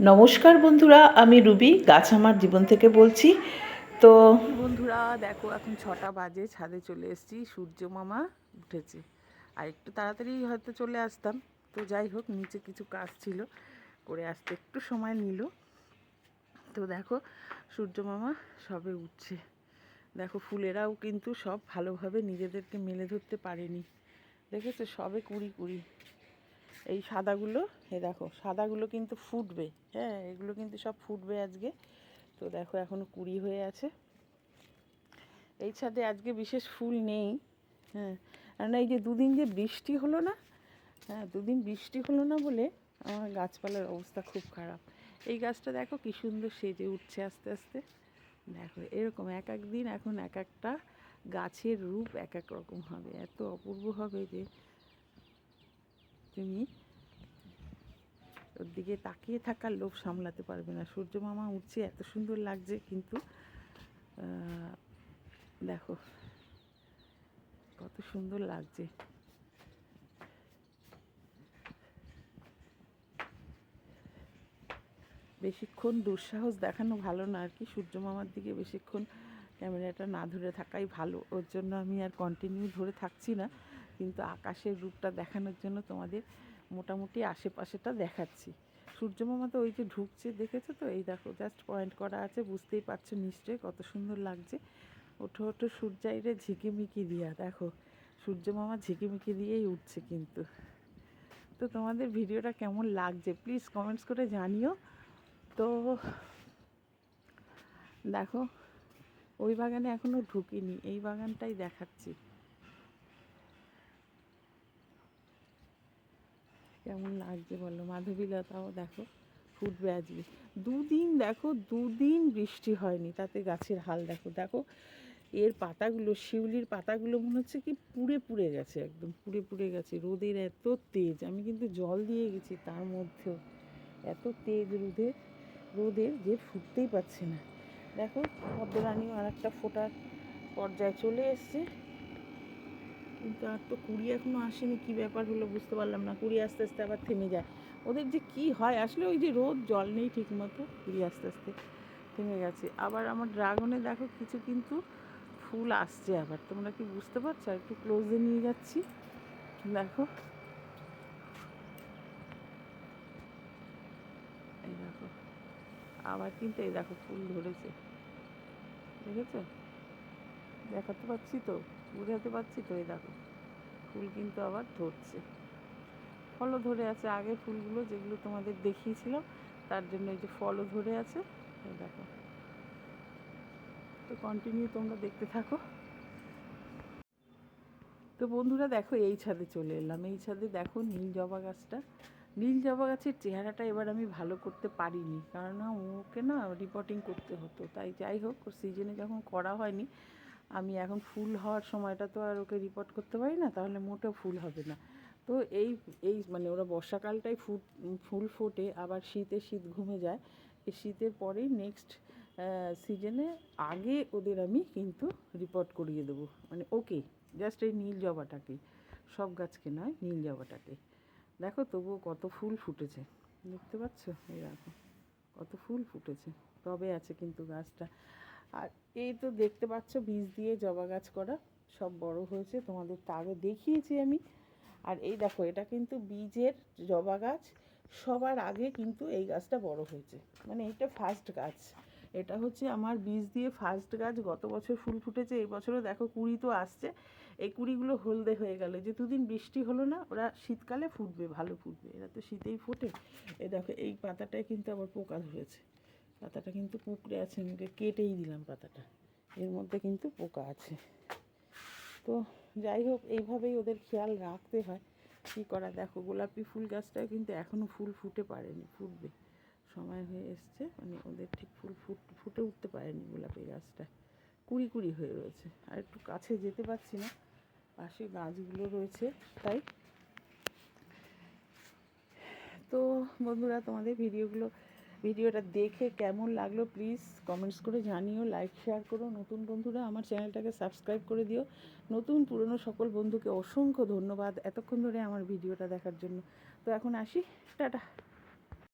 নমস্কার বন্ধুরা, আমি রুবি গাছ আমার জীবন থেকে বলছি। তো বন্ধুরা, দেখো, এখন ছটা বাজে, ছাদে চলে এসেছি, সূর্য মামা উঠেছে। আর একটু তাড়াতাড়ি হয়তো চলে আসতাম, তো যাই হোক, নিচে কিছু কাজ ছিল, করে আসতে একটু সময় নিল। তো দেখো, সূর্য মামা সবে উঠছে। দেখো, ফুলেরাও কিন্তু সব ভালোভাবে নিজেদেরকে মেলে ধরতে পারেনি। দেখেছ? সবে কুড়ি কুড়ি। এই সাদাগুলো, এ দেখো, সাদাগুলো কিন্তু ফুটবে হ্যাঁ এগুলো কিন্তু সব ফুটবে আজকে। তো দেখো, এখনও কুড়ি হয়ে আছে। এই ছাদে আজকে বিশেষ ফুল নেই হ্যাঁ না এই যে দুদিন যে বৃষ্টি হলো না হ্যাঁ দুদিন বৃষ্টি হলো না বলে আমার গাছপালার অবস্থা খুব খারাপ। এই গাছটা দেখো কি সুন্দর সেজে উঠছে আস্তে আস্তে। দেখো, এরকম এক এক দিন এখন এক একটা গাছের রূপ এক এক রকম হবে, এত অপূর্ব হবে যে তুমি। ওর দিকে তাকিয়ে থাকার লোভ সামলাতে পারবে না। সূর্য মামা উঠছে, এত সুন্দর লাগছে কিন্তু দেখো, কত সুন্দর লাগছে। বেশিক্ষণ দুঃসাহস দেখানো ভালো না আর কি। সূর্য মামার দিকে বেশিক্ষণ ক্যামেরাটা না ধরে থাকাই ভালো। ওর জন্য আমি আর কন্টিনিউ ধরে থাকছি না। কিন্তু আকাশের রূপটা দেখানোর জন্য তোমাদের মোটামুটি আশেপাশেটা দেখাচ্ছি। সূর্য মামা তো ওই যে ঢুকছে, দেখেছ তো? এই দেখো জাস্ট পয়েন্ট করা আছে, বুঝতেই পারছ নিশ্চয়ই কত সুন্দর লাগছে। ওঠো ওঠো সূর্যাইরে ঝিকিমিকি দিয়া, দেখো। সূর্য মামা ঝিকিমিকি দিয়েই উঠছে কিন্তু। তো তোমাদের ভিডিওটা কেমন লাগছে? প্লিজ কমেন্টস করে জানিও। তো দেখো, ওই বাগানে এখনও ঢুকিনি, এই বাগানটাই দেখাচ্ছি। কেমন লাগছে বলো? মাধবীলতাও দেখো, ফুটবে আজকে। দুদিন দেখো, দুদিন বৃষ্টি হয়নি, তাতে গাছের হাল দেখো। দেখো, এর পাতাগুলো, শিউলির পাতাগুলো মনে হচ্ছে কি পুড়ে পুড়ে গেছে একদম, পুড়ে পুড়ে গেছে। রোদের এত তেজ, আমি কিন্তু জল দিয়ে গেছি তার মধ্যেও। এত তেজ রোদের রোদের যে ফুটতেই পারছে না। দেখো পদ্মরানীও আর একটা ফোটার পর্যায়ে চলে এসছে। কিন্তু আর তো কুড়ি এখনও আসেনি, কি ব্যাপার হলো বুঝতে পারলাম না। কুড়ি আস্তে আস্তে আবার থেমে যায়। ওদের যে কি হয়, আসলে ওই যে রোদ, জল নেই ঠিক মতো কুড়ি আস্তে আস্তে থেমে গেছে। আবার আমার ড্রাগনে দেখো কিছু কিন্তু ফুল আসছে আবার। তোমরা কি বুঝতে পারছ? একটু ক্লোজে নিয়ে যাচ্ছি। দেখো। এই দেখো। আবার কিন্তু এই দেখো ফুল ধরেছে। দেখেছ? দেখাতে পাচ্ছি তো, বুঝাতে পারছি তো, এই দেখো। ফুল কিন্তু আবার ধরছে। ফলও ধরে আছে আগে ফুলগুলো যেগুলো তোমাদের দেখিয়েছিলাম, তার জন্য এই যে ফলও ধরে আছে, এই দেখো। তো কন্টিনিউ তোমরা দেখতে থাকো। তো বন্ধুরা দেখো, এই ছাদে চলে এলাম। এই ছাদে দেখো নীল জবা গাছটা। নীল জবা গাছের চেহারাটা এবার আমি ভালো করতে পারিনি কারণ ওকে না রিপোর্টিং করতে হতো। তাই যাই হোক সিজনে যখন করা হয়নি আমি এখন ফুল হওয়ার সময়টা তো আর ওকে রিপোর্ট করতে পারি না, তাহলে মোটেও ফুল হবে না। তো এই এই মানে ওরা বর্ষাকালটাই ফুট, ফুল ফোটে, আবার শীতে শীত ঘুমে যায়। এই শীতের পরেই নেক্সট সিজনে আগে ওদের আমি কিন্তু রিপোর্ট করিয়ে দেবো। মানে ওকে জাস্ট এই নীল জবাটাকে, সব গাছকে নয়, নীল জবাটাকে। দেখো তবুও কত ফুল ফুটেছে, দেখতে পাচ্ছ? দেখো, কত ফুল ফুটেছে। তবে আছে কিন্তু গাছটা। আর এই তো দেখতে পাচ্ছ, বীজ দিয়ে জবা গাছ করা, সব বড় হয়েছে, তোমাদের তো আগে দেখিয়েছি আমি। আর এই দেখো, এটা কিন্তু বীজের জবা গাছ, সবার আগে কিন্তু এই গাছটা বড় হয়েছে। মানে এটা ফার্স্ট গাছ। এটা হচ্ছে আমার বীজ দিয়ে ফার্স্ট গাছ, গত বছর ফুল ফুটেছে, এই বছরও দেখো কুড়ি তো আসছে। এই কুড়িগুলো হলদে হয়ে গেল। যে দুদিন বৃষ্টি হলো না, ওরা শীতকালে ফুটবে, ভালো ফুটবে। এরা তো শীতেই ফোটে। এই দেখো, এই পাতাটায় কিন্তু আবার পোকা ধরেছে। পাতাটা কিন্তু কুকড়ে আছে, আমি কেটেই দিলাম পাতাটা। এর মধ্যে কিন্তু পোকা আছে। তো যাই হোক, এইভাবেই ওদের খেয়াল রাখতে হয়। কী করা, দেখো, গোলাপি ফুল গাছটাও কিন্তু এখনও ফুল ফুটে পারেনি, ফুটবে। সময় হয়ে এসছে মানে ওদের ঠিক ফুল ফুট, ফুটে উঠতে পারেনি গোলাপি গাছটা। কুড়ি কুড়ি হয়ে রয়েছে। আর একটু কাছে যেতে পারছি না, পাশে গাছগুলো রয়েছে, তাই। তো বন্ধুরা, তোমাদের ভিডিওগুলো ভিডিওটা দেখে কেমন লাগল প্লিজ কমেন্টস করে জানিও লাইক শেয়ার করো। নতুন বন্ধুরা আমার চ্যানেলটাকে সাবস্ক্রাইব করে দিও। নতুন পুরনো সকল বন্ধুকে অসংখ্য ধন্যবাদ এতক্ষণ ধরে আমার ভিডিওটা দেখার জন্য। তো এখন আসি। টাটা।